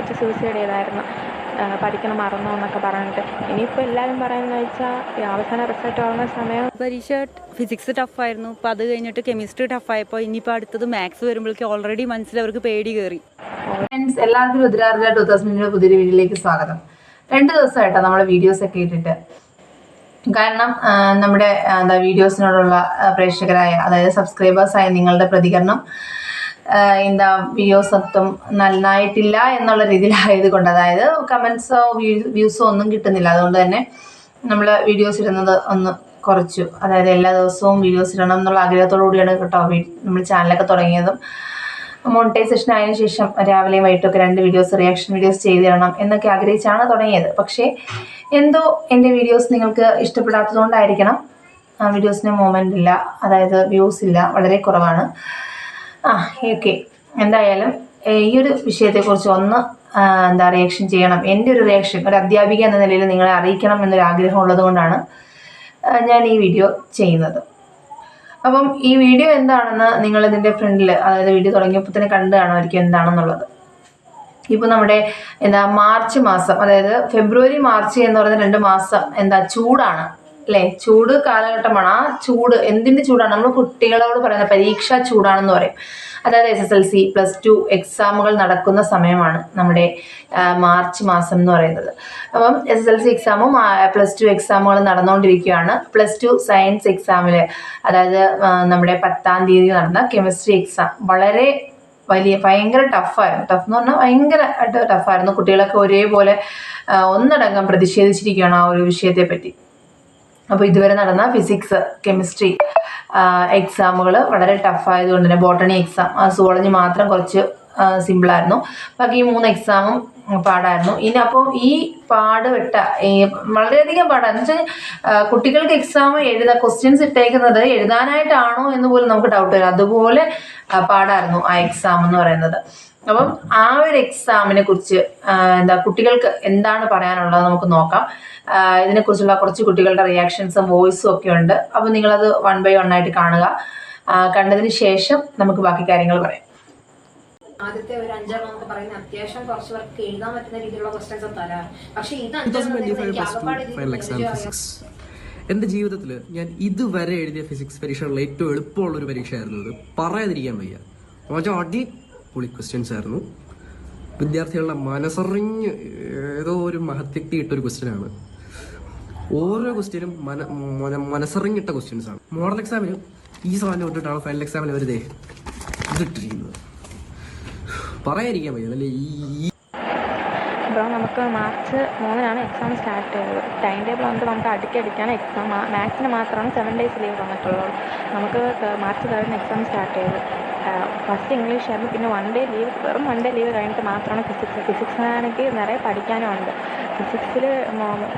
കൊച്ചു സൂയിസൈഡ് ചെയ്തായിരുന്നു. പഠിക്കണം മറന്നു എന്നൊക്കെ പറഞ്ഞിട്ട്. ഇനിയിപ്പോൾ എല്ലാവരും പറയുന്നത് വെച്ചാൽ ഈ അവസാന റിസൾട്ട് ആവുന്ന സമയം പരീക്ഷ ഫിസിക്സ് ടഫായിരുന്നു അപ്പോൾ അത് കഴിഞ്ഞിട്ട് കെമിസ്ട്രി ടഫായപ്പോൾ ഇനിയിപ്പോൾ അടുത്തത് മാത്സ് വരുമ്പോഴേക്കും ഓൾറെഡി മനസ്സിൽ അവർക്ക് പേടി കയറി ഫ്രണ്ട്സ് എല്ലാവർക്കും രുദ്രാർജ ടൂ തൗസൻഡ് പുതിയൊരു വീഡിയോയിലേക്ക് സ്വാഗതം. രണ്ട് ദിവസമായിട്ടാണ് നമ്മുടെ വീഡിയോസ് ഒക്കെ ഇട്ടിട്ട്. കാരണം നമ്മുടെ എന്താ വീഡിയോസിനോടുള്ള പ്രേക്ഷകരായ അതായത് സബ്സ്ക്രൈബേഴ്സായ നിങ്ങളുടെ പ്രതികരണം എന്താ വ്യൂസത്വം നന്നായിട്ടില്ല എന്നുള്ള രീതിയിലായതുകൊണ്ട് അതായത് കമൻസോ വ്യൂസോ ഒന്നും കിട്ടുന്നില്ല. അതുകൊണ്ട് തന്നെ നമ്മൾ വീഡിയോസ് ഇടുന്നത് ഒന്ന് കുറച്ചു. അതായത് എല്ലാ ദിവസവും വീഡിയോസ് ഇടണം എന്നുള്ള ആഗ്രഹത്തോടു കൂടിയാണ് കേട്ടോ നമ്മൾ ചാനലൊക്കെ തുടങ്ങിയതും. മോണിറ്റൈസേഷൻ ആയതിനു ശേഷം രാവിലെയും വൈകിട്ടൊക്കെ രണ്ട് വീഡിയോസ് റിയാക്ഷൻ വീഡിയോസ് ചെയ്ത് തരണം എന്നൊക്കെ ആഗ്രഹിച്ചാണ് തുടങ്ങിയത്. പക്ഷേ എന്തോ എന്റെ വീഡിയോസ് നിങ്ങൾക്ക് ഇഷ്ടപ്പെടാത്തതുകൊണ്ടായിരിക്കണം ആ വീഡിയോസിന് മൂവ്മെന്റ് ഇല്ല. അതായത് വ്യൂസ് ഇല്ല. വളരെ കുറവാണ്. ആ ഓക്കെ എന്തായാലും ഈ ഒരു വിഷയത്തെക്കുറിച്ച് ഒന്ന് എന്താ റിയാക്ഷൻ ചെയ്യണം. എന്റെ ഒരു റിയാക്ഷൻ ഒരു അധ്യാപിക എന്ന നിലയിൽ നിങ്ങളെ അറിയിക്കണം എന്നൊരു ആഗ്രഹം ഉള്ളതുകൊണ്ടാണ് ഞാൻ ഈ വീഡിയോ ചെയ്യുന്നത്. അപ്പം ഈ വീഡിയോ എന്താണെന്ന് നിങ്ങൾ ഇതിന്റെ ഫ്രണ്ടിൽ അതായത് വീഡിയോ തുടങ്ങിയപ്പോൾ തന്നെ കണ്ടു കാണുമായിരിക്കും എന്താണെന്നുള്ളത്. ഇപ്പോൾ നമ്മുടെ എന്താ മാർച്ച് മാസം അതായത് ഫെബ്രുവരി മാർച്ച് എന്ന് പറയുന്ന രണ്ട് മാസം എന്താ ചൂടാണ്. അല്ലേ ചൂട് കാലഘട്ടമാണ്. ആ ചൂട് എന്തിന്റെ ചൂടാണ്? നമ്മൾ കുട്ടികളോട് പറയുന്ന പരീക്ഷ ചൂടാണെന്ന് പറയും. അതായത് S S L C plus two എക്സാമുകൾ നടക്കുന്ന സമയമാണ് നമ്മുടെ മാർച്ച് മാസം എന്ന് പറയുന്നത്. അപ്പം എസ് എസ് എൽ സി എക്സാമും പ്ലസ് ടു എക്സാമുകളും നടന്നുകൊണ്ടിരിക്കുകയാണ്. പ്ലസ് ടു സയൻസ് എക്സാമിൽ അതായത് നമ്മുടെ പത്താം തീയതി നടന്ന കെമിസ്ട്രി എക്സാം വളരെ വലിയ ഭയങ്കര ടഫായിരുന്നു ടഫ് എന്ന് പറഞ്ഞാൽ ഭയങ്കരമായിട്ട് ടഫായിരുന്നു കുട്ടികളൊക്കെ ഒരേപോലെ ഒന്നടങ്കം പ്രതിഷേധിച്ചിരിക്കുകയാണ് ആ ഒരു വിഷയത്തെ പറ്റി. അപ്പോൾ ഇതുവരെ നടന്ന ഫിസിക്സ് കെമിസ്ട്രി എക്സാമുകൾ വളരെ ടഫായതുകൊണ്ട് തന്നെ ബോട്ടണി എക്സാം സുവോളജി മാത്രം കുറച്ച് സിമ്പിളായിരുന്നു ബാക്കി ഈ മൂന്ന് എക്സാമും പാടായിരുന്നു. ഇനി അപ്പോൾ ഈ പാട് വിട്ട വളരെയധികം പാടാന്ന് വെച്ചാൽ കുട്ടികൾക്ക് എക്സാം എഴുതാ ക്വസ്റ്റ്യൻസ് ഇട്ടേക്കുന്നത് എഴുതാനായിട്ടാണോ എന്ന് പോലും നമുക്ക് ഡൗട്ട് വരും അതുപോലെ പാടായിരുന്നു ആ എക്സാം എന്ന് പറയുന്നത്. അപ്പം ആ ഒരു എക്സാമിനെ കുറിച്ച് എന്താ കുട്ടികൾക്ക് എന്താണ് പറയാനുള്ളത് നമുക്ക് നോക്കാം. ഇതിനെ ഇതിനെക്കുറിച്ചുള്ള കുറച്ച് കുട്ടികളുടെ റിയാക്ഷൻസും വോയിസും ഒക്കെ ഉണ്ട്. അപ്പോൾ നിങ്ങളത് വൺ ബൈ വൺ ആയിട്ട് കാണുക. കണ്ടതിന് ശേഷം നമുക്ക് ബാക്കി കാര്യങ്ങൾ പറയാം. ആദ്യത്തെ ഒരു അഞ്ചെണ്ണം നമുക്ക് പറയുന്ന അത്യാവശ്യം കുറച്ച് പേർക്ക് എഴുതാൻ പറ്റുന്ന രീതിയിലുള്ള ക്വസ്റ്റ്യൻസ് തരാം. പക്ഷെ ഇത് 2025 അഞ്ചെണ്ണം plus two final exam physics എന്റെ ജീവിതത്തിൽ ഞാൻ ഇതുവരെ എഴുതിയ ഫിസിക്സ് പരീക്ഷകളിൽ ഏറ്റവും എളുപ്പമുള്ള ഒരു പരീക്ഷയായിരുന്നു ഇത്. പറയാതിരിക്കാൻ വയ്യ. അടിപൊളി ക്വസ്റ്റ്യൻസ് ആയിരുന്നു. വിദ്യാർത്ഥികളുടെ മനസ്സറിഞ്ഞ് ഏതോ ഒരു മഹത്യക്തി ഇട്ടൊരു ക്വസ്റ്റ്യനാണ് ഓരോ ക്വസ്റ്റ്യനും മന മന- മനസ്സറിഞ്ഞിട്ട ക്വസ്റ്റ്യൻസ് ആണ്. മോഡൽ എക്സാമിന് ഈ സാധനം ഇട്ടിട്ടാണ് ഫൈനൽ എക്സാമിന് അവർ ദേ ഇതിട്ടിരിക്കുന്നത്. പറയാതിരിക്കാൻ വയ്യ അല്ലേ? ഈ അപ്പോൾ നമുക്ക് മാർച്ച് മൂന്നിനാണ് എക്സാം സ്റ്റാർട്ട് ചെയ്തത് ടൈം ടേബിൾ വന്നിട്ട് നമുക്ക് അടുക്കടിക്കാണ് എക്സാം മാത്സിന് മാത്രമാണ് സെവൻ ഡേയ്സ് ലീവ് തന്നിട്ടുള്ളത്. നമുക്ക് മാർച്ച് തേർഡിന് എക്സാം സ്റ്റാർട്ട് ചെയ്തു ഫസ്റ്റ് ഇംഗ്ലീഷ് ആയിരുന്നു പിന്നെ വൺ ഡേ ലീവ് വെറും വൺ ഡേ ലീവ് കഴിഞ്ഞിട്ട് മാത്രമാണ് ഫിസിക്സ് ഫിസിക്സ് ആണെങ്കിൽ നിറയെ പഠിക്കാനും ഉണ്ട്. ഫിസിക്സിൽ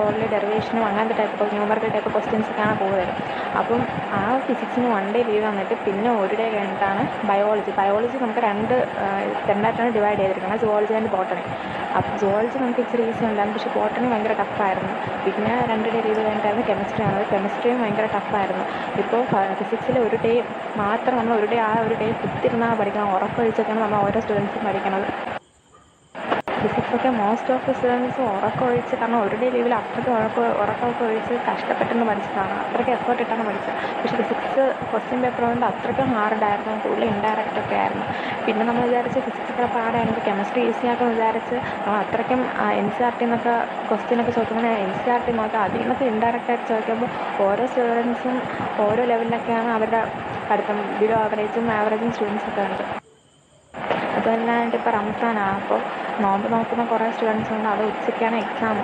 ഓൾറെഡി ഡെറിവേഷനും അങ്ങനത്തെ ടൈപ്പ് ഓഫ് ന്യൂമറിക്കൽ ടൈപ്പ് ക്വസ്റ്റ്യൻസൊക്കെയാണ് കൂടുതൽ അപ്പം ആ ഫിസിക്സിന് വൺ ഡേ ലീവ് തന്നിട്ട് പിന്നെ ഒരു ഡേ കഴിഞ്ഞിട്ടാണ് ബയോളജി ബയോളജി നമുക്ക് രണ്ട് രണ്ടായിട്ടാണ് ഡിവൈഡ് ചെയ്തിരിക്കുന്നത്. സുവോളജി ആൻഡ് ബോട്ടണി അപ്പോൾ സുവോളജി നമുക്ക് ഇച്ചിരി ഈസി ഉണ്ടായിരുന്നു. പക്ഷേ ബോട്ടണി ഭയങ്കര ടഫായിരുന്നു പിന്നെ രണ്ട് ഡേ ലീവ് കഴിഞ്ഞിട്ടായിരുന്നു കെമിസ്ട്രി ആണത് കെമിസ്ട്രിയും ഭയങ്കര ടഫായിരുന്നു ഇപ്പോൾ ഫിസിക്സിൽ ഒരു ഡേ മാത്രം നമ്മൾ ഒരു ഡേ ആ ഒരു ഡേ കുത്തിരുന്നാൽ പഠിക്കണം. ഉറപ്പൊഴിച്ചൊക്കെയാണ് നമ്മൾ ഓരോ സ്റ്റുഡൻസും പഠിക്കണത്. ഒക്കെ മോസ്റ്റ് ഓഫ് സ്റ്റുഡൻസ് ഉറക്കമൊഴിച്ച് കാരണം ഒരു ഡേ ലീവിൽ അത്രയ്ക്ക് ഉറക്ക ഉറക്കമൊക്കെ ഒഴിച്ച് കഷ്ടപ്പെട്ടെന്ന് പഠിച്ചതാണ് അത്രയ്ക്ക് എഫേർട്ട് ഇട്ടാണ് പഠിച്ചത്. പക്ഷേ ഫിസിക്സ് ക്വസ്റ്റ്യൻ പേപ്പർ കൊണ്ട് അത്രയ്ക്കും ഹാർഡായിരുന്നു കൂടുതൽ ഇൻഡയറക്റ്റ് ഒക്കെ ആയിരുന്നു. പിന്നെ നമ്മൾ വിചാരിച്ച് ഫിസിക്സ് ഒക്കെ പാടാണെങ്കിൽ കെമിസ്ട്രി ഈസി ആക്കുമെന്ന് വിചാരിച്ച് നമ്മൾ അത്രയ്ക്കും എൻ സി ആർ ടി എന്നൊക്കെ ക്വസ്റ്റ്യൻ ഒക്കെ ചോദിക്കുമ്പോൾ എൻ സി ആർ ടി നോക്കാം. അതിൽ നിന്നൊക്കെ ഇൻഡയറക്റ്റ് ആയിട്ട് ചോദിക്കുമ്പോൾ ഓരോ സ്റ്റുഡൻസും ഓരോ ലെവലിലൊക്കെയാണ് അവരുടെ പഠിത്തം. ബിലോ ആവറേജും ആവറേജും സ്റ്റുഡൻസ് ഒക്കെ ഉണ്ട് അതല്ലാണ്ട് ഇപ്പോൾ റംസാനാണ് അപ്പോൾ നോമ്പ് നോക്കുന്ന കുറേ സ്റ്റുഡൻസ് ഉണ്ട്. അത് ഉച്ചയ്ക്കാണ് എക്സാം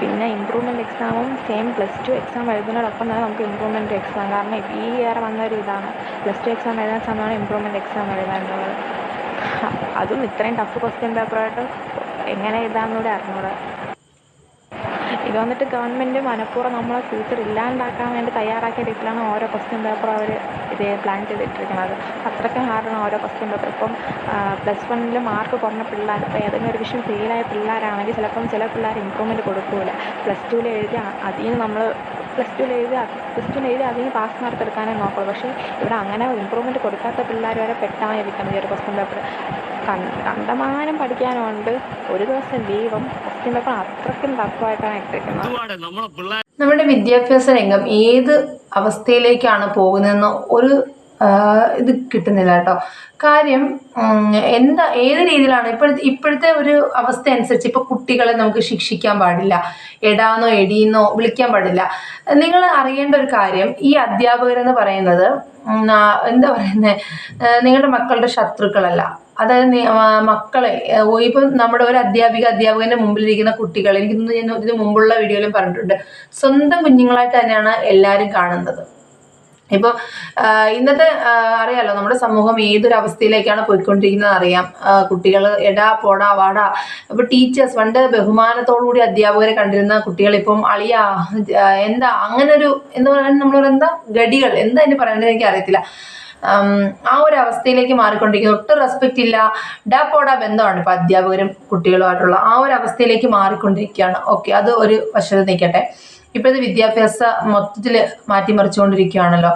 പിന്നെ ഇമ്പ്രൂവ്മെന്റ് എക്സാമും സെയിം പ്ലസ് ടു എക്സാം എഴുതുന്നതിനോടൊപ്പം തന്നെ നമുക്ക് ഇമ്പ്രൂവ്മെന്റ് എക്സാം കാരണം ഈ ഇയർ വന്നൊരു ഇതാണ്. പ്ലസ് ടു എക്സാം എഴുതുന്ന സമയമാണ് ഇമ്പ്രൂവ്മെന്റ് എക്സാം എഴുതാനുള്ളത് അതും ഇത്രയും ടഫ് ക്വസ്റ്റ്യൻ പേപ്പറായിട്ട് എങ്ങനെ എഴുതാമെന്നൂടെ അറിഞ്ഞൂടാ. ഇത് വന്നിട്ട് ഗവൺമെന്റ് മനഃപൂർവം നമ്മളെ ഫ്യൂച്ചർ ഇല്ലാണ്ടാക്കാൻ വേണ്ടി തയ്യാറാക്കിയ രീതിയിലാണ് ഓരോ ക്വസ്റ്റ്യൻ പേപ്പർ അവർ ഇത് പ്ലാൻ ചെയ്തിട്ടിരിക്കുന്നത്. അത്രയ്ക്കും ഹാർഡാണ് ഓരോ ക്വസ്റ്റ്യൻ പേപ്പർ ഇപ്പം പ്ലസ് വണ്ണിൽ മാർക്ക് കുറഞ്ഞ പിള്ളേർ ഇപ്പോൾ ഏതെങ്കിലും ഒരു വിഷയം ഫെയിലായ പിള്ളേരാണെങ്കിൽ ചിലപ്പം ചില പിള്ളേർ ഇമ്പ്രൂവ്മെന്റ് കൊടുക്കില്ല പ്ലസ് ടുവിൽ എഴുതി അതിൽ നിന്ന് നമ്മൾ പ്ലസ് ടുവിൽ എഴുതി പ്ലസ് ടുവിൽ എഴുതി അതിന് പാസ് മാർക്ക് എടുക്കാനേ നോക്കുള്ളൂ. പക്ഷേ ഇവിടെ അങ്ങനെ ഇമ്പ്രൂവ്മെന്റ് കൊടുക്കാത്ത പിള്ളേർ വരെ പെട്ടായിരിക്കണം ഈ ഒരു ക്വസ്റ്റ്യൻ പേപ്പർ കണ്ടമാനം പഠിക്കാനുണ്ട്. ഒരു ദിവസം ലീവും അത്രയ്ക്കും നമ്മുടെ വിദ്യാഭ്യാസ രംഗം ഏത് അവസ്ഥയിലേക്കാണ് പോകുന്നതെന്ന് ഒരു ഇത് കിട്ടുന്നില്ല കേട്ടോ. കാര്യം എന്താ ഏത് രീതിയിലാണ്? ഇപ്പോഴത്തെ ഇപ്പോഴത്തെ ഒരു അവസ്ഥ അനുസരിച്ച് ഇപ്പോൾ കുട്ടികളെ നമുക്ക് ശിക്ഷിക്കാൻ പാടില്ല. എടാന്നോ എടീന്നോ വിളിക്കാൻ പാടില്ല. നിങ്ങൾ അറിയേണ്ട ഒരു കാര്യം ഈ അധ്യാപകരെന്ന് പറയുന്നത് എന്താ പറയുന്നത് നിങ്ങളുടെ മക്കളുടെ ശത്രുക്കളല്ല. അതായത് മക്കളെ ഇപ്പൊ ഇപ്പം നമ്മുടെ ഒരു അധ്യാപിക അധ്യാപകന്റെ മുമ്പിലിരിക്കുന്ന കുട്ടികൾ എനിക്ക് ഇതിന് മുമ്പുള്ള വീഡിയോയിലും പറഞ്ഞിട്ടുണ്ട്. സ്വന്തം കുഞ്ഞുങ്ങളായിട്ട് തന്നെയാണ് എല്ലാവരും കാണുന്നത്. ഇപ്പോൾ ഇന്നത്തെ അറിയാലോ നമ്മുടെ സമൂഹം ഏതൊരു അവസ്ഥയിലേക്കാണ് പോയിക്കൊണ്ടിരിക്കുന്നത് അറിയാം. കുട്ടികൾ എടാ പോടാ വാടാ. ഇപ്പൊ ടീച്ചേഴ്സ് പണ്ട് ബഹുമാനത്തോടുകൂടി അധ്യാപകരെ കണ്ടിരുന്ന കുട്ടികൾ ഇപ്പം അളിയാ എന്താ അങ്ങനെ ഒരു എന്താ നമ്മൾ എന്താ ഗടികൾ എന്താ അതിന് പറയേണ്ടത് എനിക്ക് അറിയത്തില്ല. ആ ഒരു അവസ്ഥയിലേക്ക് മാറിക്കൊണ്ടിരിക്കുന്നു. ഒട്ടും റെസ്പെക്റ്റ് ഇല്ല. ഡാ പോടാ ബന്ധമാണ് ഇപ്പൊ അധ്യാപകരും കുട്ടികളുമായിട്ടുള്ള. ആ ഒരു അവസ്ഥയിലേക്ക് മാറിക്കൊണ്ടിരിക്കുകയാണ്. ഓക്കെ അത് ഒരു വശത്ത് നിൽക്കട്ടെ. ഇപ്പോഴത്തെ വിദ്യാഭ്യാസ മൊത്തത്തിൽ മാറ്റിമറിച്ചുകൊണ്ടിരിക്കുകയാണല്ലോ.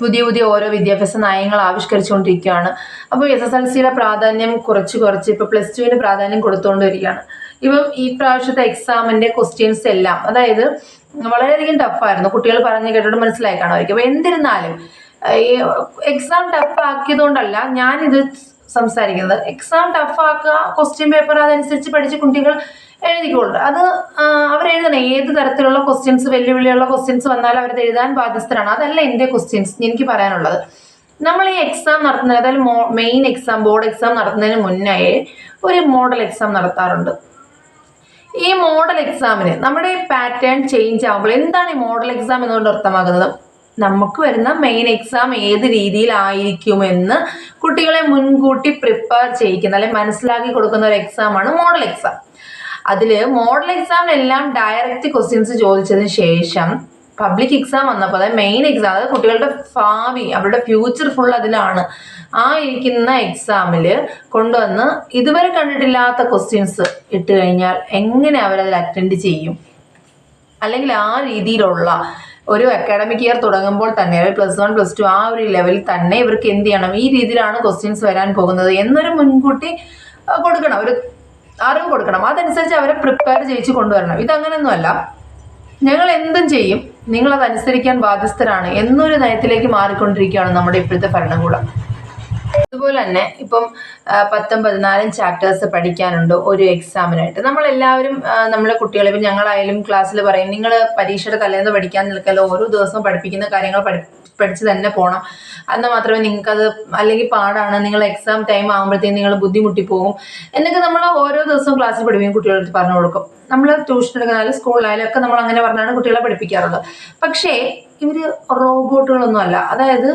പുതിയ പുതിയ ഓരോ വിദ്യാഭ്യാസ നയങ്ങൾ ആവിഷ്കരിച്ചുകൊണ്ടിരിക്കുകയാണ്. അപ്പോൾ എസ് എസ് എൽ സിയുടെ പ്രാധാന്യം കുറച്ച് കുറച്ച് ഇപ്പോൾ പ്ലസ് ടുവിന് പ്രാധാന്യം കൊടുത്തുകൊണ്ട് വരികയാണ് ഇപ്പം ഈ പ്രാവശ്യത്തെ എക്സാമിന്റെ ക്വസ്റ്റ്യൻസ് എല്ലാം അതായത് വളരെയധികം ടഫായിരുന്നു കുട്ടികൾ പറഞ്ഞ് കേട്ടിട്ട് മനസ്സിലായി കാണുമായിരിക്കും. അപ്പോൾ എന്നിരുന്നാലും എക്സാം ടഫ് ആക്കിയതുകൊണ്ടല്ല ഞാനിത് സംസാരിക്കുന്നത്. എക്സാം ടഫാക്കുക ക്വസ്റ്റ്യൻ പേപ്പർ അതനുസരിച്ച് പഠിച്ച് കുട്ടികൾ എഴുതിക്കൊള്ളു അത് അവരെഴുതണം. ഏത് തരത്തിലുള്ള ക്വസ്റ്റ്യൻസ് വെല്ലുവിളിയുള്ള ക്വസ്റ്റ്യൻസ് വന്നാലും അവരത് എഴുതാൻ ബാധ്യസ്ഥരാണ്. അതല്ല എന്റെ ക്വസ്റ്റ്യൻസ് എനിക്ക് പറയാനുള്ളത്. നമ്മൾ ഈ എക്സാം നടത്തുന്നതിന് അതായത് മെയിൻ എക്സാം ബോർഡ് എക്സാം നടത്തുന്നതിന് മുന്നേ ഒരു മോഡൽ എക്സാം നടത്താറുണ്ട്. ഈ മോഡൽ എക്സാമിന് നമ്മുടെ പാറ്റേൺ ചേഞ്ച് ആകുമ്പോൾ എന്താണ് ഈ മോഡൽ എക്സാം എന്നുകൊണ്ട് അർത്ഥമാക്കുന്നത്? നമുക്ക് വരുന്ന മെയിൻ എക്സാം ഏത് രീതിയിലായിരിക്കുമെന്ന് കുട്ടികളെ മുൻകൂട്ടി പ്രിപ്പയർ ചെയ്യിക്കുന്ന അല്ലെങ്കിൽ മനസ്സിലാക്കി കൊടുക്കുന്ന ഒരു എക്സാമാണ് മോഡൽ എക്സാം അതിൽ മോഡൽ എക്സാമിനെല്ലാം ഡയറക്റ്റ് ക്വസ്റ്റ്യൻസ് ചോദിച്ചതിന് ശേഷം പബ്ലിക് എക്സാം വന്നപ്പോൾ അതായത് മെയിൻ എക്സാം അതായത് കുട്ടികളുടെ ഭാവി അവരുടെ ഫ്യൂച്ചർ ഫുൾ അതിലാണ് ആ ഇരിക്കുന്ന എക്സാമിൽ കൊണ്ടുവന്ന് ഇതുവരെ കണ്ടിട്ടില്ലാത്ത ക്വസ്റ്റ്യൻസ് ഇട്ട് കഴിഞ്ഞാൽ എങ്ങനെ അവരതിൽ അറ്റൻഡ് ചെയ്യും? അല്ലെങ്കിൽ ആ രീതിയിലുള്ള ഒരു അക്കാഡമിക് ഇയർ തുടങ്ങുമ്പോൾ തന്നെ പ്ലസ് വൺ പ്ലസ് ടു ആ ഒരു ലെവലിൽ തന്നെ ഇവർക്ക് എന്ത് ചെയ്യണം? ഈ രീതിയിലാണ് ക്വസ്റ്റ്യൻസ് വരാൻ പോകുന്നത് എന്നൊരു മുൻകൂട്ടി കൊടുക്കണം. ഒരു അറിവ് കൊടുക്കണം. അതനുസരിച്ച് അവരെ പ്രിപ്പയർ ചെയ്യിച്ച് കൊണ്ടുവരണം. ഇതങ്ങനെയൊന്നുമല്ല ഞങ്ങൾ എന്തും ചെയ്യും. നിങ്ങളത് അനുസരിക്കാൻ ബാധ്യസ്ഥരാണ്. എന്നൊരു നയത്തിലേക്ക് മാറിക്കൊണ്ടിരിക്കുകയാണ് നമ്മുടെ ഇപ്പോഴത്തെ ഭരണകൂടം. അതുപോലെ തന്നെ ഇപ്പം പത്തും പതിനാലും ചാപ്റ്റേഴ്സ് പഠിക്കാനുണ്ട് ഒരു എക്സാമിനായിട്ട് നമ്മളെല്ലാവരും നമ്മളെ കുട്ടികളെ ഇപ്പം ഞങ്ങളായാലും ക്ലാസ്സിൽ പറയും നിങ്ങൾ പരീക്ഷയുടെ തലേന്ന് പഠിക്കാൻ നിൽക്കല്ലോ ഓരോ ദിവസവും പഠിപ്പിക്കുന്ന കാര്യങ്ങൾ പഠി പഠിച്ച് തന്നെ പോകണം എന്നാൽ മാത്രമേ നിങ്ങൾക്കത് അല്ലെങ്കിൽ പാടാണ് നിങ്ങൾ എക്സാം ടൈം ആകുമ്പോഴത്തേക്കും നിങ്ങൾ ബുദ്ധിമുട്ടി പോകും. എന്നൊക്കെ നമ്മൾ ഓരോ ദിവസവും ക്ലാസ്സിൽ പഠിപ്പിക്കും കുട്ടികളെടുത്ത് പറഞ്ഞു കൊടുക്കും. നമ്മൾ ട്യൂഷൻ എടുക്കുന്നാലും സ്കൂളിലായാലും ഒക്കെ നമ്മൾ അങ്ങനെ പറഞ്ഞാണ് കുട്ടികളെ പഠിപ്പിക്കാറുള്ളത്. പക്ഷേ ഇവർ റോബോട്ടുകളൊന്നും അല്ല അതായത്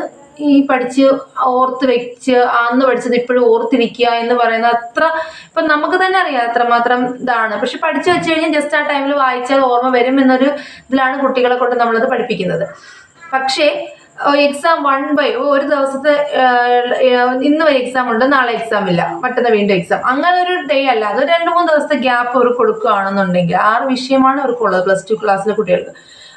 ഈ പഠിച്ച് ഓർത്ത് വെച്ച് അന്ന് പഠിച്ചത് ഇപ്പോഴും ഓർത്തിരിക്കുക എന്ന് പറയുന്നത് അത്ര ഇപ്പം നമുക്ക് തന്നെ അറിയാം അത്രമാത്രം ഇതാണ്. പക്ഷെ പഠിച്ചു വെച്ച് കഴിഞ്ഞാൽ ജസ്റ്റ് ആ ടൈമിൽ വായിച്ചാൽ ഓർമ്മ വരും എന്നൊരു ഇതിലാണ് കുട്ടികളെ കൊണ്ട് നമ്മളത് പഠിപ്പിക്കുന്നത്. പക്ഷേ എക്സാം വൺ ബൈ ഒരു ദിവസത്തെ ഇന്ന് ഒരു എക്സാം ഉണ്ട് നാളെ എക്സാം ഇല്ല. മറ്റന്നാ വീണ്ടും എക്സാം അങ്ങനെ ഒരു ഡേ അല്ല. അത് രണ്ട് മൂന്ന് ദിവസത്തെ ഗ്യാപ്പ് അവർ കൊടുക്കുകയാണെന്നുണ്ടെങ്കിൽ ആറ് വിഷയമാണ് അവർക്കുള്ളത് പ്ലസ് ടു ക്ലാസ്സിലെ കുട്ടികൾക്ക്.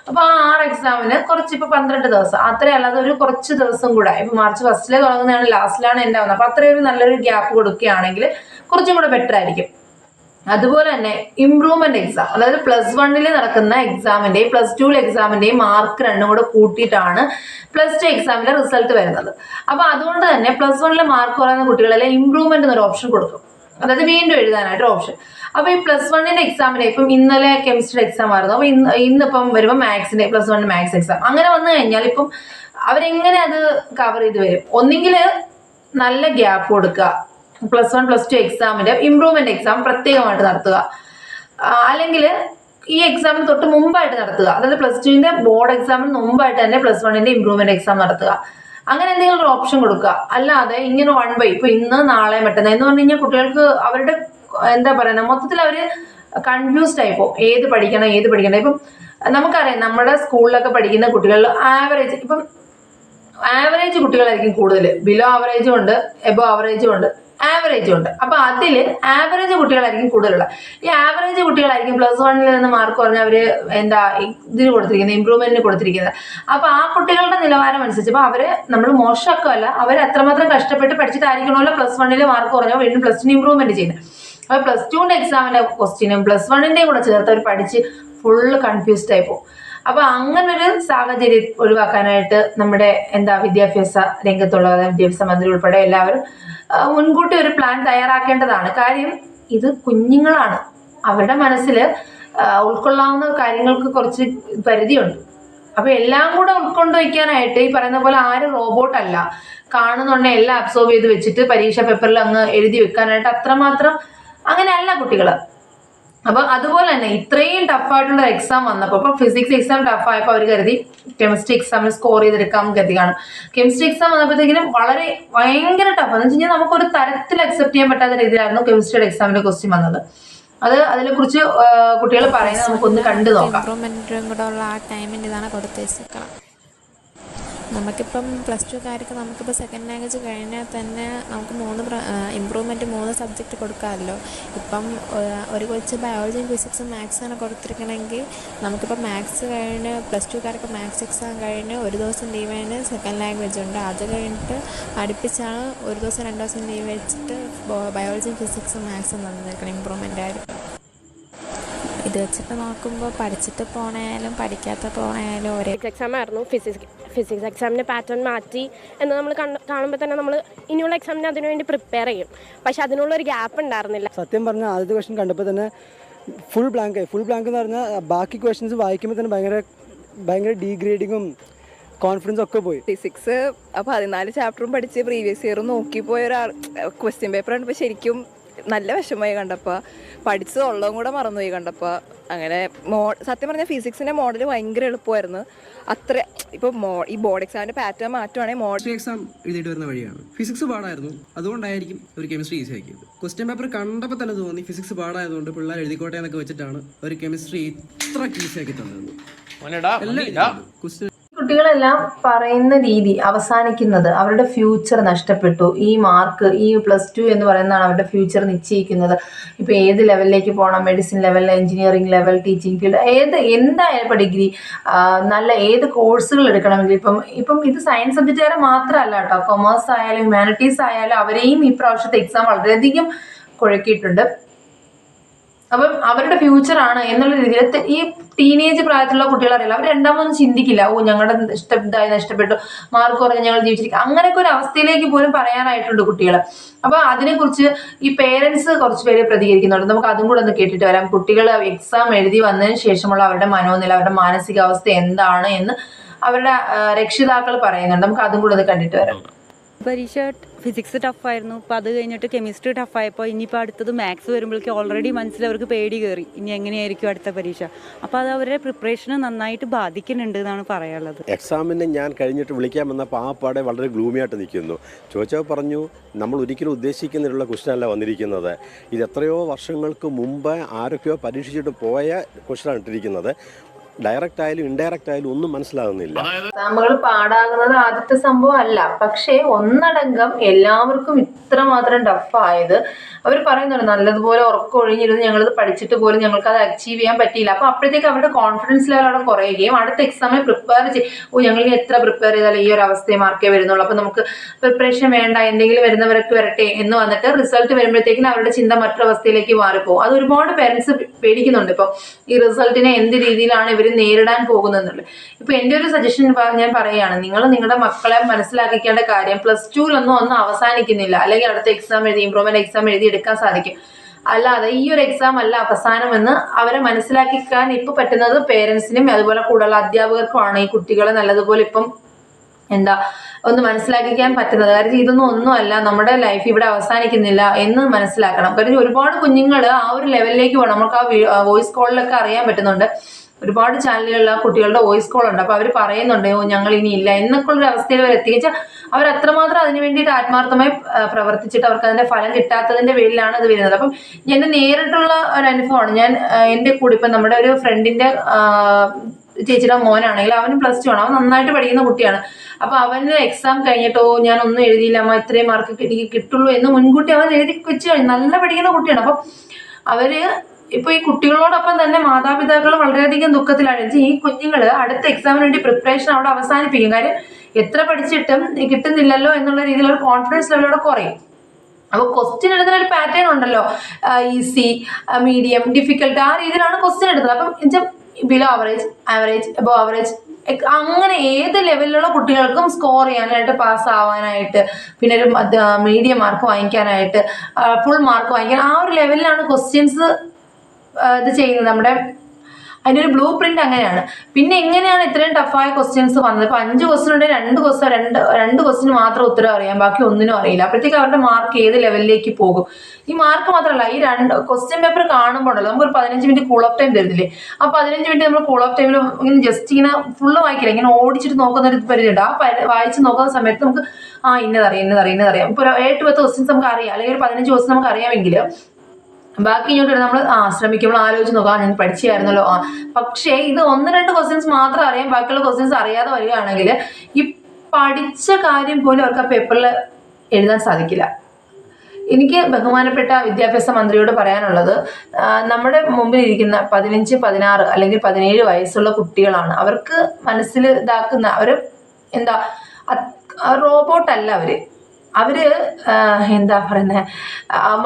അപ്പൊ ആ ആറ് എക്സാമിന് കുറച്ച് ഇപ്പൊ പന്ത്രണ്ട് ദിവസം. അത്രയും അല്ലാതെ ഒരു കുറച്ച് ദിവസം കൂടെ. ഇപ്പൊ മാർച്ച് ഫസ്റ്റിലെ തുടങ്ങുന്നതാണ് ലാസ്റ്റിലാണ് എന്റെ ആവുന്നത് അപ്പൊ അത്രയും നല്ലൊരു ഗ്യാപ്പ് കൊടുക്കുകയാണെങ്കിൽ കുറച്ചും കൂടെ ബെറ്റർ ആയിരിക്കും. അതുപോലെ തന്നെ ഇംപ്രൂവ്മെന്റ് എക്സാം അതായത് പ്ലസ് വണ്ണിൽ നടക്കുന്ന എക്സാമിന്റെയും പ്ലസ് ടു എക്സാമിന്റെയും മാർക്ക് രണ്ടും കൂടെ കൂട്ടിയിട്ടാണ് പ്ലസ് ടു എക്സാമിന്റെ റിസൾട്ട് വരുന്നത്. അപ്പൊ അതുകൊണ്ട് തന്നെ പ്ലസ് വണ്ണിലെ മാർക്ക് കുറയുന്ന കുട്ടികളെല്ലാം ഇംപ്രൂവ്മെന്റ് എന്നൊരു ഓപ്ഷൻ കൊടുക്കും. അതായത് വീണ്ടും എഴുതാനായിട്ട് ഓപ്ഷൻ അപ്പൊ ഈ പ്ലസ് വണ്ണിന്റെ എക്സാമിന് ഇപ്പം ഇന്നലെ കെമിസ്ട്രി എക്സാം ആയിരുന്നു. അപ്പൊ ഇന്ന് ഇന്നിപ്പം വരുമ്പോൾ മാത്സിന്റെ പ്ലസ് വൺ മാത്സ് എക്സാം അങ്ങനെ വന്നു കഴിഞ്ഞാൽ ഇപ്പം അവരെങ്ങനെ അത് കവർ ചെയ്ത് വരും? ഒന്നെങ്കിൽ നല്ല ഗ്യാപ്പ് കൊടുക്കുക. പ്ലസ് വൺ പ്ലസ് ടു എക്സാമിന്റെ ഇംപ്രൂവ്മെന്റ് എക്സാം പ്രത്യേകമായിട്ട് നടത്തുക. അല്ലെങ്കിൽ ഈ എക്സാമിന് തൊട്ട് മുമ്പായിട്ട് നടത്തുക. അതായത് പ്ലസ് ടുവിന്റെ ബോർഡ് എക്സാമിന് മുമ്പായിട്ട് തന്നെ പ്ലസ് വണ്ണിന്റെ ഇംപ്രൂവ്മെന്റ് എക്സാം നടത്തുക. അങ്ങനെ എന്തെങ്കിലും ഒരു ഓപ്ഷൻ കൊടുക്കുക. അല്ലാതെ ഇങ്ങനെ വൺ ബൈ ഇപ്പൊ ഇന്ന് നാളെ മറ്റന്നാൾ എന്ന് പറഞ്ഞു കഴിഞ്ഞാൽ കുട്ടികൾക്ക് അവരുടെ എന്താ പറയുന്നത് മൊത്തത്തിൽ അവർ കൺഫ്യൂസ്ഡ് ആയിപ്പോ ഏത് പഠിക്കണം ഏത് പഠിക്കണം. ഇപ്പം നമുക്കറിയാം നമ്മുടെ സ്കൂളിലൊക്കെ പഠിക്കുന്ന കുട്ടികൾ ആവറേജ് ഇപ്പം ആവറേജ് കുട്ടികളായിരിക്കും കൂടുതൽ ബിലോ ആവറേജും ഉണ്ട് എബോ ആവറേജും ഉണ്ട് ആവറേജും ഉണ്ട്. അപ്പൊ അതിൽ ആവറേജ് കുട്ടികളായിരിക്കും കൂടുതലുള്ള ഈ ആവറേജ് കുട്ടികളായിരിക്കും പ്ലസ് വണ്ണിൽ നിന്ന് മാർക്ക് പറഞ്ഞ അവർ എന്താ ഇതിന് കൊടുത്തിരിക്കുന്നത് ഇമ്പ്രൂവ്മെന്റിന് കൊടുത്തിരിക്കുന്നത്. അപ്പൊ ആ കുട്ടികളുടെ നിലവാരം അനുസരിച്ച് അപ്പൊ അവർ നമ്മൾ മോശമൊക്കെയല്ല അവർ അത്രമാത്രം കഷ്ടപ്പെട്ട് പഠിച്ചിട്ടായിരിക്കണമല്ലോ പ്ലസ് വണ്ണിൽ മാർക്ക് കുറഞ്ഞോ വീണ്ടും പ്ലസ് ടു ഇമ്പ്രൂവ്മെന്റ് ചെയ്യുന്നത്. അപ്പൊ പ്ലസ് ടുവിന്റെ എക്സാമിന്റെ ക്വസ്റ്റ്യനും പ്ലസ് വണ്ണിന്റെയും കൂടെ ചേർത്ത് അവർ പഠിച്ച് ഫുള്ള് കൺഫ്യൂസ്ഡ് ആയി പോകും. അപ്പൊ അങ്ങനൊരു സാഹചര്യം ഒഴിവാക്കാനായിട്ട് നമ്മുടെ എന്താ വിദ്യാഭ്യാസ രംഗത്തുള്ള വിദ്യാഭ്യാസ മന്ത്രി ഉൾപ്പെടെ എല്ലാവരും മുൻകൂട്ടി ഒരു പ്ലാൻ തയ്യാറാക്കേണ്ടതാണ്. കാര്യം ഇത് കുഞ്ഞുങ്ങളാണ്. അവരുടെ മനസ്സിൽ ഉൾക്കൊള്ളാവുന്ന കാര്യങ്ങൾക്ക് കുറച്ച് പരിധിയുണ്ട്. അപ്പൊ എല്ലാം കൂടെ ഉൾക്കൊണ്ട് വയ്ക്കാനായിട്ട് ഈ പറയുന്ന പോലെ ആരും റോബോട്ട് അല്ല. കാണുന്നുണ്ടെ എല്ലാം അബ്സോർവ് ചെയ്ത് വെച്ചിട്ട് പരീക്ഷ പേപ്പറിൽ അങ്ങ് എഴുതി വെക്കാനായിട്ട് അത്രമാത്രം അങ്ങനെയല്ല കുട്ടികൾ അപ്പൊ അതുപോലെ തന്നെ ഇത്രയും ടഫായിട്ടുള്ള എക്സാം വന്നപ്പോൾ ഇപ്പൊ ഫിസിക്സ് എക്സാം ടഫ് ആയപ്പോൾ അവർ കരുതി കെമിസ്ട്രി എക്സാമിൽ സ്കോർ ചെയ്തെടുക്കാം കരുതി കാണും. കെമിസ്ട്രി എക്സാം വന്നപ്പോഴത്തേക്കിനും വളരെ ഭയങ്കര ടഫ് എന്ന് വെച്ച് നമുക്ക് ഒരു തരത്തിൽ അക്സെപ്റ്റ് ചെയ്യാൻ പറ്റാത്ത രീതിയിലായിരുന്നു കെമിസ്ട്രിയുടെ എക്സാമിന്റെ ക്വസ്റ്റ്യൻ വന്നത്. അത് അതിനെ കുറിച്ച് കുട്ടികൾ പറയുന്നത് നമുക്കൊന്ന് കണ്ടു നോക്കാം. ഇതാണ് കൊടുത്തേച്ചേക്കണം നമുക്കിപ്പം പ്ലസ് ടുക്കാർക്ക് നമുക്കിപ്പോൾ സെക്കൻഡ് ലാംഗ്വേജ് കഴിഞ്ഞാൽ തന്നെ നമുക്ക് മൂന്ന് ഇമ്പ്രൂവ്മെന്റ് മൂന്ന് സബ്ജക്റ്റ് കൊടുക്കാമല്ലോ. ഇപ്പം ഒരു കൊച്ച് ബയോളജിയും ഫിസിക്സും മാത്സാണ് കൊടുത്തിരിക്കണമെങ്കിൽ നമുക്കിപ്പോൾ മാത്സ് കഴിഞ്ഞ് പ്ലസ് ടുക്കാർക്ക് മാത്സ് എക്സാം കഴിഞ്ഞ് ഒരു ദിവസം ലീവ് കഴിഞ്ഞ് സെക്കൻഡ് ലാംഗ്വേജ് ഉണ്ട്. അത് കഴിഞ്ഞിട്ട് അടുപ്പിച്ചാണ് ഒരു ദിവസം രണ്ട് ദിവസം ലീവ് വെച്ചിട്ട് ബയോളജിയും ഫിസിക്സും മാത്സും തന്നിരിക്കണം. ഇമ്പ്രൂവ്മെന്റ് ആയിരിക്കും ഇത് വെച്ചിട്ട് നോക്കുമ്പോൾ പഠിച്ചിട്ട് പോണായാലും പഠിക്കാത്ത പോണായാലും ഒരേ ഫിസിക്സ് എക്സാം ആയിരുന്നു. ഫിസിക്സ് ഫിസിക്സ് എക്സാമിന്റെ പാറ്റേൺ മാറ്റി എന്ന് നമ്മൾ കാണുമ്പോൾ തന്നെ നമ്മൾ ഇനിയുള്ള എക്സാമിന് അതിനുവേണ്ടി പ്രിപ്പയർ ചെയ്യും. പക്ഷെ അതിനുള്ള ഒരു ഗ്യാപ്പ് ഉണ്ടായിരുന്നില്ല. സത്യം പറഞ്ഞാൽ ആദ്യത്തെ ക്വസ്റ്റൻ കണ്ടപ്പോൾ തന്നെ ഫുൾ ബ്ലാങ്ക് ഫുൾ ബ്ലാങ്ക് എന്ന് പറഞ്ഞാൽ ബാക്കി ക്വസ്റ്റ്യൻസ് വായിക്കുമ്പോൾ തന്നെ ഭയങ്കര ഭയങ്കര ഡീഗ്രേഡിങ്ങും കോൺഫിഡൻസ് ഒക്കെ പോയി. ഫിസിക്സ് പതിനാല് ചാപ്റ്ററും പഠിച്ച് പ്രീവിയസ് ഇയറും നോക്കിപ്പോയ ഒരാൾ ക്വസ്റ്റ്യൻ പേപ്പർ ഇപ്പോൾ ശരിക്കും നല്ല വിഷമമായി കണ്ടപ്പോൾ പഠിച്ചത് ഉള്ളതും കൂടെ മറന്നുപോയി കണ്ടപ്പോൾ അങ്ങനെ മോ സത്യം പറഞ്ഞാൽ ഫിസിക്സിന്റെ മോഡൽ ഭയങ്കര എളുപ്പമായിരുന്നു. അത്ര ഇപ്പോൾ മോ ഈ ബോർഡ് എക്സാമിന്റെ പാറ്റേൺ മാറ്റുവാണെങ്കിൽ മോഡൽ എക്സാം എഴുതിയിട്ട് വരുന്ന വഴിയാണ്. ഫിസിക്സ് പാടായിരുന്നു. അതുകൊണ്ടായിരിക്കും ഒരു കെമിസ്ട്രി ഈസി ആക്കിയത്. ക്വസ്റ്റ്യൻ പേപ്പർ കണ്ടപ്പോൾ തന്നെ തോന്നി ഫിസിക്സ് പാടായതുകൊണ്ട് പിള്ളേർ എഴുതിക്കോട്ടെ എന്നൊക്കെ വെച്ചിട്ടാണ് ഒരു കെമിസ്ട്രി ഇത്ര ഈസി ആക്കി തന്നത്. ക്വസ്റ്റ്യൻ കുട്ടികളെല്ലാം പറയുന്ന രീതി അവസാനിക്കുന്നത് അവരുടെ ഫ്യൂച്ചർ നഷ്ടപ്പെട്ടു. ഈ മാർക്ക് ഈ പ്ലസ് ടു എന്ന് പറയുന്നതാണ് അവരുടെ ഫ്യൂച്ചർ നിശ്ചയിക്കുന്നത്. ഇപ്പൊ ഏത് ലെവലിലേക്ക് പോകണം medicine level engineering level teaching field ഏത് എന്തായാലും ഡിഗ്രി നല്ല ഏത് കോഴ്സുകൾ എടുക്കണമെങ്കിൽ ഇപ്പം ഇപ്പം ഇത് സയൻസ് സബ്ജക്റ്റുകാരെ മാത്രമല്ല കേട്ടോ. കൊമേഴ്സ് ആയാലും ഹ്യൂമാനിറ്റീസ് ആയാലും അവരെയും ഈ പ്രാവശ്യത്തെ എക്സാം വളരെയധികം കുഴക്കിയിട്ടുണ്ട്. അപ്പം അവരുടെ ഫ്യൂച്ചറാണ് എന്നുള്ള രീതിയിൽ. ഈ ടീനേജ് പ്രായത്തിലുള്ള കുട്ടികളറിയില്ല അവർ രണ്ടാമതൊന്നും ചിന്തിക്കില്ല. ഓ ഞങ്ങളുടെ ഇഷ്ട ഇതായി നഷ്ടപ്പെട്ടു. മാർക്ക് കുറഞ്ഞ് ഞങ്ങൾ ജീവിച്ചിരിക്കും. അങ്ങനെയൊക്കെ ഒരു അവസ്ഥയിലേക്ക് പോലും പറയാനായിട്ടുണ്ട് കുട്ടികൾ അപ്പൊ അതിനെക്കുറിച്ച് ഈ പേരൻസ് കുറച്ച് പേര് പ്രതികരിക്കുന്നുണ്ട്. നമുക്ക് അതും കൂടെ ഒന്ന് കേട്ടിട്ട് വരാം. കുട്ടികൾ എക്സാം എഴുതി വന്നതിന് ശേഷമുള്ള അവരുടെ മനോനില അവരുടെ മാനസികാവസ്ഥ എന്താണ് എന്ന് അവരുടെ രക്ഷിതാക്കൾ പറയുന്നുണ്ട്. നമുക്ക് അതും കൂടെ ഒന്ന് കണ്ടിട്ട് വരാം. പരീക്ഷ ഫിസിക്സ് ടഫായിരുന്നു അപ്പോൾ അത് കഴിഞ്ഞിട്ട് കെമിസ്ട്രി ടഫായപ്പോൾ ഇനിയിപ്പോൾ അടുത്തത് മാത്സ് വരുമ്പോഴേക്കും ഓൾറെഡി മനസ്സിൽ അവർക്ക് പേടി കയറി. ഇനി എങ്ങനെയായിരിക്കും അടുത്ത പരീക്ഷ? അപ്പോൾ അത് അവരുടെ പ്രിപ്പറേഷനെ നന്നായിട്ട് ബാധിക്കുന്നുണ്ട് എന്നാണ് പറയാനുള്ളത്. എക്സാമിന് ഞാൻ കഴിഞ്ഞിട്ട് വിളിക്കാൻ വന്നപ്പോൾ ആ പാടെ വളരെ ഗ്ലൂമിയായിട്ട് നിൽക്കുന്നു. ചോദിച്ചാൽ പറഞ്ഞു നമ്മൾ ഒരിക്കലും ഉദ്ദേശിക്കുന്നതിലുള്ള ക്വസ്റ്റനല്ല വന്നിരിക്കുന്നത്. ഇത് എത്രയോ വർഷങ്ങൾക്ക് മുമ്പ് ആരൊക്കെയോ പരീക്ഷിച്ചിട്ട് പോയ ക്വസ്റ്റനാണ് ഇട്ടിരിക്കുന്നത്. ഡയറക്റ്റ് ആയാലും ഇൻഡയറക്റ്റ് ആയാലും ഒന്നും മനസ്സിലാകുന്നില്ല നമ്മൾ പാടാകുന്നത് ആദ്യത്തെ സംഭവം അല്ല പക്ഷേ ഒന്നടങ്കം എല്ലാവർക്കും ഇത്രമാത്രം ടഫായത് അവർ പറയുന്നുണ്ട് നല്ലതുപോലെ ഉറക്കം ഒഴിഞ്ഞിരുന്ന് ഇത് പഠിച്ചിട്ട് പോലും ഞങ്ങൾക്ക് അത് അച്ചീവ് ചെയ്യാൻ പറ്റിയില്ല. അപ്പൊ അപ്പോഴത്തേക്ക് അവരുടെ കോൺഫിഡൻസ് ലെവൽ അവിടെ കുറയുകയും അടുത്ത എക്സാമിന് പ്രിപ്പയർ ചെയ്യും ഓ ഞങ്ങൾ എത്ര പ്രിപ്പയർ ചെയ്താലും ഈ ഒരു അവസ്ഥയെ മാർക്കേ വരുന്നുള്ളൂ. അപ്പൊ നമുക്ക് പ്രിപ്പറേഷൻ വേണ്ട എന്തെങ്കിലും വരുന്നവരൊക്കെ വരട്ടെ എന്ന് വന്നിട്ട് റിസൾട്ട് വരുമ്പോഴത്തേക്കും അവരുടെ ചിന്ത മറ്റൊരവസ്ഥയിലേക്ക് മാറിപ്പോകും അത് ഒരുപാട് പേരൻസ് പേടിക്കുന്നുണ്ട്. ഇപ്പൊ ഈ റിസൾട്ടിനെ എന്ത് രീതിയിലാണ് ഇവർ നേരിടാൻ പോകുന്നുള്ളു ഇപ്പൊ എന്റെ ഒരു സജഷൻ ഞാൻ പറയുകയാണ് നിങ്ങൾ നിങ്ങളുടെ മക്കളെ മനസ്സിലാക്കിക്കേണ്ട കാര്യം പ്ലസ് ടുവിലൊന്നും ഒന്നും അവസാനിക്കുന്നില്ല. അല്ലെങ്കിൽ അടുത്ത എക്സാം എഴുതി ഇമ്പ്രൂവ്മെന്റ് എക്സാം എഴുതി എടുക്കാൻ സാധിക്കും. അല്ലാതെ ഈ ഒരു എക്സാം അല്ല അവസാനമെന്ന് അവരെ മനസ്സിലാക്കിക്കാൻ ഇപ്പൊ പറ്റുന്നത് പേരൻസിനും അതുപോലെ കൂടുതൽ അധ്യാപകർക്കുമാണ്. ഈ കുട്ടികളെ നല്ലതുപോലെ ഇപ്പം എന്താ ഒന്ന് മനസ്സിലാക്കിക്കാൻ പറ്റുന്നത്. കാര്യം ഇതൊന്നും ഒന്നുമല്ല നമ്മുടെ ലൈഫ് ഇവിടെ അവസാനിക്കുന്നില്ല എന്ന് മനസ്സിലാക്കണം. കാര്യം ഒരുപാട് കുഞ്ഞുങ്ങൾ ആ ഒരു ലെവലിലേക്ക് പോകണം നമുക്ക് ആ വോയിസ് കോളിലൊക്കെ അറിയാൻ പറ്റുന്നുണ്ട്. ഒരുപാട് ചാനലുകളിൽ ആ കുട്ടികളുടെ വോയിസ് കോൾ ഉണ്ട്. അപ്പൊ അവർ പറയുന്നുണ്ട് ഓ ഞങ്ങൾ ഇനി ഇല്ല എന്നൊക്കെ ഉള്ള അവസ്ഥയിൽ അവർ എത്തിച്ച അവർ അത്രമാത്രം അതിന് വേണ്ടിയിട്ട് ആത്മാർത്ഥമായി പ്രവർത്തിച്ചിട്ട് അവർക്ക് അതിന്റെ ഫലം കിട്ടാത്തതിന്റെ പേരിലാണ് ഇത് വരുന്നത്. അപ്പം എന്റെ നേരിട്ടുള്ള ഒരു അനുഭവമാണ്. ഞാൻ എന്റെ കൂടെ ഇപ്പൊ നമ്മുടെ ഒരു ഫ്രണ്ടിന്റെ ചേച്ചിയുടെ മോനാണെങ്കിൽ അവനും പ്ലസ് ടു ആണ്. അവൻ നന്നായിട്ട് പഠിക്കുന്ന കുട്ടിയാണ്. അപ്പൊ അവന് എക്സാം കഴിഞ്ഞിട്ടോ ഞാൻ ഒന്നും എഴുതിയില്ല അമ്മ ഇത്രയും മാർക്ക് എനിക്ക് കിട്ടുള്ളൂ എന്ന് മുൻകൂട്ടി അവൻ എഴുതി വെച്ച് കഴിഞ്ഞു. നല്ല പഠിക്കുന്ന കുട്ടിയാണ്. അപ്പം അവർ ഇപ്പൊ ഈ കുട്ടികളോടൊപ്പം തന്നെ മാതാപിതാക്കൾ വളരെയധികം ദുഃഖത്തിലാണ് ഈ കുഞ്ഞുങ്ങൾ അടുത്ത എക്സാമിന് വേണ്ടി പ്രിപ്പറേഷൻ അവിടെ അവസാനിപ്പിക്കും. കാര്യം എത്ര പഠിച്ചിട്ടും കിട്ടുന്നില്ലല്ലോ എന്നുള്ള രീതിയിലുള്ള കോൺഫിഡൻസ് ലെവൽ അവിടെ കുറയും. അപ്പോൾ ക്വസ്റ്റ്യൻ എഴുതുന്ന ഒരു പാറ്റേൺ ഉണ്ടല്ലോ. ഈസി മീഡിയം ഡിഫിക്കൽട്ട് ആ രീതിയിലാണ് ക്വസ്റ്റ്യൻ എടുത്തത് അപ്പം below average average above average അങ്ങനെ ഏത് ലെവലിലുള്ള കുട്ടികൾക്കും സ്കോർ ചെയ്യാനായിട്ട് പാസ് ആവാനായിട്ട് പിന്നെ ഒരു മീഡിയം മാർക്ക് വാങ്ങിക്കാനായിട്ട് ഫുൾ മാർക്ക് വാങ്ങിക്കാൻ ആ ഒരു ലെവലിലാണ് ക്വസ്റ്റ്യൻസ് ഇത് ചെയ്യുന്നത് നമ്മുടെ അതിന്റെ ഒരു ബ്ലൂ പ്രിന്റ് അങ്ങനെയാണ്. പിന്നെ എങ്ങനെയാണ് ഇത്രയും ടഫായ ക്വസ്റ്റ്യൻസ് വന്നത്? ഇപ്പം അഞ്ച് ക്വസ്റ്റ്യൻ ഉണ്ടെങ്കിൽ രണ്ട് ക്വസ്റ്റ്യൻ രണ്ട് രണ്ട് ക്വസ്റ്റ്യൻ മാത്രം ഉത്തരം അറിയാം. ബാക്കി ഒന്നിനും അറിയില്ല. അപ്പോഴത്തേക്ക് അവരുടെ മാർക്ക് ഏത് ലെവലിലേക്ക് പോകും? ഈ മാർക്ക് മാത്രമല്ല ഈ രണ്ട് ക്വസ്റ്റ്യൻ പേപ്പർ കാണുമ്പോൾ നമുക്ക് ഒരു പതിനഞ്ച് മിനിറ്റ് കൂൾ ഓഫ് ടൈം തരുന്നില്ലേ? ആ പതിനഞ്ച് മിനിറ്റ് നമ്മൾ കൂൾ ഓഫ് ടൈമിൽ ഇങ്ങനെ ജസ്റ്റ് ഇങ്ങനെ ഫുള്ള് വായിക്കില്ല? ഇങ്ങനെ ഓടിച്ചിട്ട് നോക്കുന്ന ഒരു പരിധിയുണ്ട്. ആ വായിച്ച് നോക്കുന്ന സമയത്ത് നമുക്ക് ആ ഇന്നതറിയാം ഇന്നതറിയാം ഇന്നതറിയാം ഇപ്പോൾ ഒരു ഏഴ് പത്ത് ക്വസ്റ്റ്യൻസ് നമുക്ക് അറിയാം. അല്ലെങ്കിൽ ഒരു പതിനഞ്ച് ക്വസ്റ്റ്യൻ നമുക്ക് അറിയാമെങ്കിൽ ബാക്കി ഇങ്ങോട്ട് നമ്മൾ ആ ശ്രമിക്കുമ്പോൾ ആലോചിച്ച് നോക്കാം. ഞാൻ പഠിച്ചായിരുന്നല്ലോ. ആ പക്ഷേ ഇത് ഒന്ന് രണ്ട് ക്വസ്റ്റ്യൻസ് മാത്രം അറിയാം ബാക്കിയുള്ള ക്വസ്റ്റ്യൻസ് അറിയാതെ വരികയാണെങ്കിൽ ഈ പഠിച്ച കാര്യം പോലും അവർക്ക് ആ പേപ്പറിൽ എഴുതാൻ സാധിക്കില്ല. എനിക്ക് ബഹുമാനപ്പെട്ട വിദ്യാഭ്യാസ മന്ത്രിയോട് പറയാനുള്ളത് നമ്മുടെ മുമ്പിൽ ഇരിക്കുന്ന പതിനഞ്ച് പതിനാറ് അല്ലെങ്കിൽ പതിനേഴ് വയസ്സുള്ള കുട്ടികളാണ്. അവർക്ക് മനസ്സിൽ ഇതാക്കുന്ന അവർ എന്താ റോബോട്ടല്ല അവർ. അവർ എന്താ പറയുന്നത്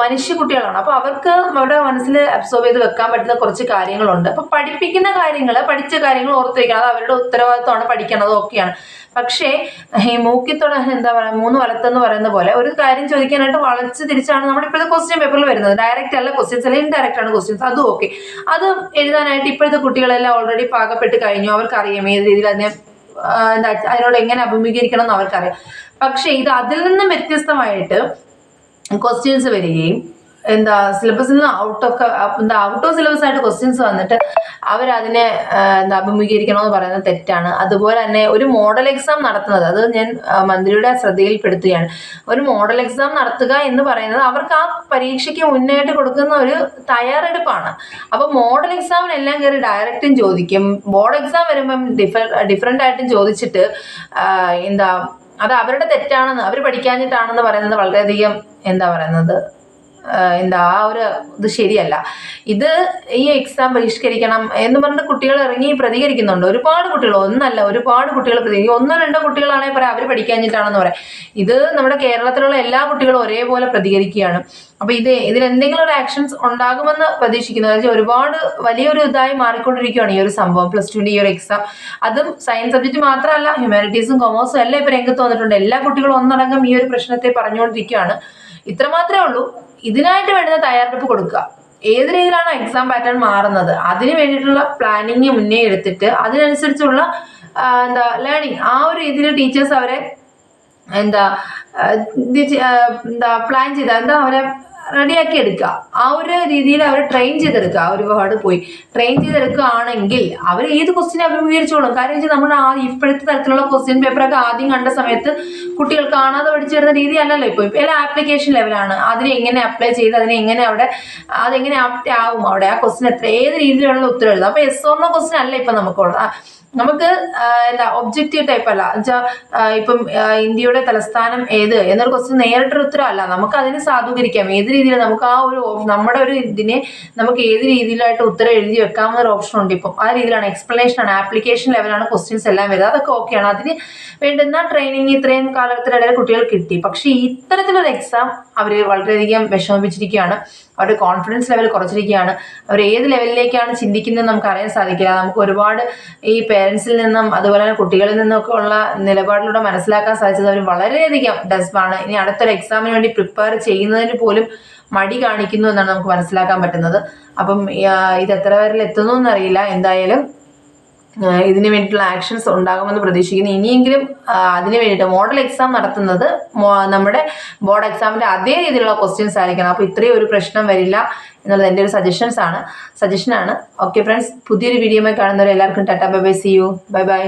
മനുഷ്യ കുട്ടികളാണ്. അപ്പോൾ അവർക്ക് അവരുടെ മനസ്സിൽ അബ്സോർവ് ചെയ്ത് വെക്കാൻ പറ്റുന്ന കുറച്ച് കാര്യങ്ങളുണ്ട്. അപ്പോൾ പഠിപ്പിക്കുന്ന കാര്യങ്ങൾ പഠിച്ച കാര്യങ്ങൾ ഓർത്ത് വയ്ക്കണം അത് അവരുടെ ഉത്തരവാദിത്തമാണ് പഠിക്കണത് ഓക്കെയാണ് പക്ഷേ ഈ മൂക്കിത്തോടെ എന്താ പറയുക മൂന്ന് വലത്തെന്ന് പറയുന്ന പോലെ ഒരു കാര്യം ചോദിക്കാനായിട്ട് വളച്ച് തിരിച്ചാണ് നമ്മുടെ ഇപ്പോഴത്തെ ക്വസ്റ്റ്യൻ പേപ്പറിൽ വരുന്നത്. ഡയറക്റ്റ് അല്ല ക്വസ്റ്റ്യൻസ് അല്ലെങ്കിൽ ഇൻഡയറക്റ്റ് ആണ് ക്വസ്റ്റ്യൻസ് അതും ഓക്കെ അത് എഴുതാനായിട്ട് ഇപ്പോഴത്തെ കുട്ടികളെല്ലാം ഓൾറെഡി പാകപ്പെട്ട് കഴിഞ്ഞു. അവർക്കറിയാം ഏത് രീതിയിൽ അതിനെ എന്താ അതിനോട് എങ്ങനെ അഭിമുഖീകരിക്കണം എന്ന് അവർക്കറിയാം. പക്ഷേ ഇത് അതിൽ നിന്നും വ്യത്യസ്തമായിട്ട് ക്വസ്റ്റ്യൻസ് വരികയും എന്താ സിലബസിൽ നിന്ന് ഔട്ട് ഓഫ് എന്താ ഔട്ട് ഓഫ് സിലബസ് ആയിട്ട് ക്വസ്റ്റ്യൻസ് വന്നിട്ട് അവരതിനെ എന്താ അഭിമുഖീകരിക്കണമെന്ന് പറയുന്നത് തെറ്റാണ്. അതുപോലെ തന്നെ ഒരു മോഡൽ എക്സാം നടത്തുന്നത് അത് ഞാൻ മന്ത്രിയുടെ ശ്രദ്ധയിൽപ്പെടുത്തുകയാണ്. ഒരു മോഡൽ എക്സാം നടത്തുക എന്ന് പറയുന്നത് അവർക്ക് ആ പരീക്ഷയ്ക്ക് മുന്നായിട്ട് കൊടുക്കുന്ന ഒരു തയ്യാറെടുപ്പാണ്. അപ്പോൾ മോഡൽ എക്സാമിനെല്ലാം കയറി ഡയറക്റ്റും ചോദിക്കും. ബോർഡ് എക്സാം വരുമ്പം ഡിഫർ ഡിഫറെന്റ് ആയിട്ടും ചോദിച്ചിട്ട് എന്താ അത് അവരുടെ തെറ്റാണെന്ന് അവർ പഠിക്കാഞ്ഞിട്ടാണെന്ന് പറയുന്നത് വളരെയധികം എന്താ പറയുന്നത് എന്താ ആ ഒരു ഇത് ശരിയല്ല. ഇത് ഈ എക്സാം പരിഷ്കരിക്കണം എന്ന് പറഞ്ഞിട്ട് കുട്ടികൾ ഇറങ്ങി പ്രതികരിക്കുന്നുണ്ട്. ഒരുപാട് കുട്ടികൾ ഒന്നല്ല ഒരുപാട് കുട്ടികൾ പ്രതികരിക്കും. ഒന്നോ രണ്ടോ കുട്ടികളാണെങ്കിൽ പറയാം അവർ പഠിക്കാഞ്ഞിട്ടാണെന്ന് പറയാം. ഇത് നമ്മുടെ കേരളത്തിലുള്ള എല്ലാ കുട്ടികളും ഒരേപോലെ പ്രതികരിക്കുകയാണ്. അപ്പൊ ഇത് ഇതിൽ എന്തെങ്കിലും ഒരു ആക്ഷൻസ് ഉണ്ടാകുമെന്ന് പ്രതീക്ഷിക്കുന്നു അതായത് ഒരുപാട് വലിയൊരു ഇതായി മാറിക്കൊണ്ടിരിക്കുകയാണ് ഈ ഒരു സംഭവം. പ്ലസ് ടുവിന്റെ ഈ ഒരു എക്സാം അതും സയൻസ് സബ്ജക്റ്റ് മാത്രമല്ല ഹ്യൂമാനിറ്റീസും കൊമേഴ്സും എല്ലാം ഇപ്പൊ രംഗത്ത് വന്നിട്ടുണ്ട്. എല്ലാ കുട്ടികളും ഒന്നടങ്കം ഈ ഒരു പ്രശ്നത്തെ പറഞ്ഞുകൊണ്ടിരിക്കുകയാണ്. ഇത്ര മാത്രമേ ഉള്ളൂ. ഇതിനായിട്ട് വേണ്ടുന്ന തയ്യാറെടുപ്പ് കൊടുക്കുക. ഏത് രീതിയിലാണോ എക്സാം പാറ്റേൺ മാറുന്നത് അതിന് വേണ്ടിയിട്ടുള്ള പ്ലാനിങ് മുന്നേ എടുത്തിട്ട് അതിനനുസരിച്ചുള്ള എന്താ ലേണിംഗ് ആ ഒരു രീതിയിൽ ടീച്ചേഴ്സ് അവരെ എന്താ എന്താ പ്ലാൻ ചെയ്ത എന്താ അവരെ റെഡിയാക്കി എടുക്കുക. ആ ഒരു രീതിയിൽ അവർ ട്രെയിൻ ചെയ്തെടുക്കുക. ആ ഒരുപാട് പോയി. ട്രെയിൻ ചെയ്തെടുക്കുകയാണെങ്കിൽ അവർ ഏത് ക്വസ്റ്റ്യൻ അഭിമുഖീകരിച്ചോളും? കാര്യം വെച്ചാൽ നമ്മൾ ആ ഇപ്പോഴത്തെ തരത്തിലുള്ള ക്വസ്റ്റ്യൻ പേപ്പറൊക്കെ ആദ്യം കണ്ട സമയത്ത് കുട്ടികൾ കാണാതെ പഠിച്ചു വരുന്ന രീതി അല്ലല്ലോ ഇപ്പോൾ ഇപ്പോൾ ആപ്ലിക്കേഷൻ ലെവലാണ് അതിനെ എങ്ങനെ അപ്ലൈ ചെയ്ത് അതിനെ എങ്ങനെ അവിടെ അതെങ്ങനെ ആപ്റ്റ് ആവും അവിടെ? ആ ക്വസ്റ്റ്യൻ എത്ര ഏത് രീതിയിലുള്ള ഉത്തരം അപ്പോൾ എസ് ഓർണ ക്വസ്റ്റ്യൻ അല്ല ഇപ്പം നമുക്കുള്ളത്. നമുക്ക് എന്താ ഒബ്ജക്റ്റീവ് ടൈപ്പ് അല്ല. എന്നുവെച്ചാൽ ഇപ്പം ഇന്ത്യയുടെ തലസ്ഥാനം ഏത്? എന്നൊരു ക്വസ്റ്റ്യൻ നേരിട്ടൊരു ഉത്തരമല്ല. നമുക്ക് അതിനെ സാധൂകരിക്കാം. ഏത് രീതിയിൽ നമുക്ക് ആ ഒരു നമ്മുടെ ഒരു ഇതിനെ നമുക്ക് ഏത് രീതിയിലായിട്ട് ഉത്തരം എഴുതി വെക്കാവുന്ന ഒരു ഓപ്ഷൻ ഉണ്ട് ഇപ്പം. ആ രീതിയിലാണ് എക്സ്പ്ലനേഷൻ ആണ് ആപ്ലിക്കേഷൻ ലെവലാണ് ക്വസ്റ്റ്യൻസ് എല്ലാം വരുന്നത്. അതൊക്കെ ഓക്കെയാണ് അതിന് വേണ്ടുന്ന ട്രെയിനിങ് ഇത്രയും കാലത്തിനിടയിൽ കുട്ടികൾ കിട്ടി. പക്ഷേ ഇത്തരത്തിലൊരു എക്സാം അവർ വളരെയധികം വിഷമിപ്പിച്ചിരിക്കുകയാണ്. അവരുടെ കോൺഫിഡൻസ് ലെവൽ കുറച്ചിരിക്കുകയാണ്. അവർ ഏത് ലെവലിലേക്കാണ് ചിന്തിക്കുന്നത് നമുക്ക് അറിയാൻ സാധിക്കില്ല. നമുക്ക് ഒരുപാട് ഈ പേരൻസിൽ നിന്നും അതുപോലെ തന്നെ കുട്ടികളിൽ നിന്നൊക്കെ ഉള്ള നിലപാടിലൂടെ മനസ്സിലാക്കാൻ സാധിച്ചത് അവർ വളരെയധികം ഡെസ്പാണ് ഇനി അടുത്തൊരു എക്സാമിന് വേണ്ടി പ്രിപ്പയർ ചെയ്യുന്നതിന് പോലും മടി കാണിക്കുന്നു എന്നാണ് നമുക്ക് മനസ്സിലാക്കാൻ പറ്റുന്നത്. അപ്പം ഇത് എത്ര പേരിൽ എത്തുന്നു എന്നറിയില്ല. എന്തായാലും ഇതിന് വേണ്ടിയിട്ടുള്ള ആക്ഷൻസ് ഉണ്ടാകുമെന്ന് പ്രതീക്ഷിക്കുന്നു. ഇനിയെങ്കിലും അതിനു വേണ്ടിയിട്ട് മോഡൽ എക്സാം നടത്തുന്നത് നമ്മുടെ ബോർഡ് എക്സാമിന്റെ അതേ രീതിയിലുള്ള ക്വസ്റ്റ്യൻസ് ആയിരിക്കണം. അപ്പോൾ ഇത്രയും ഒരു പ്രശ്നം വരില്ല എന്നുള്ളത് എന്റെ ഒരു സജഷൻസ് ആണ്. സജഷനാണ് ഓക്കെ ഫ്രണ്ട്സ് പുതിയൊരു വീഡിയോമായി കാണുന്നവരെ എല്ലാവർക്കും tata bye bye. See you bye bye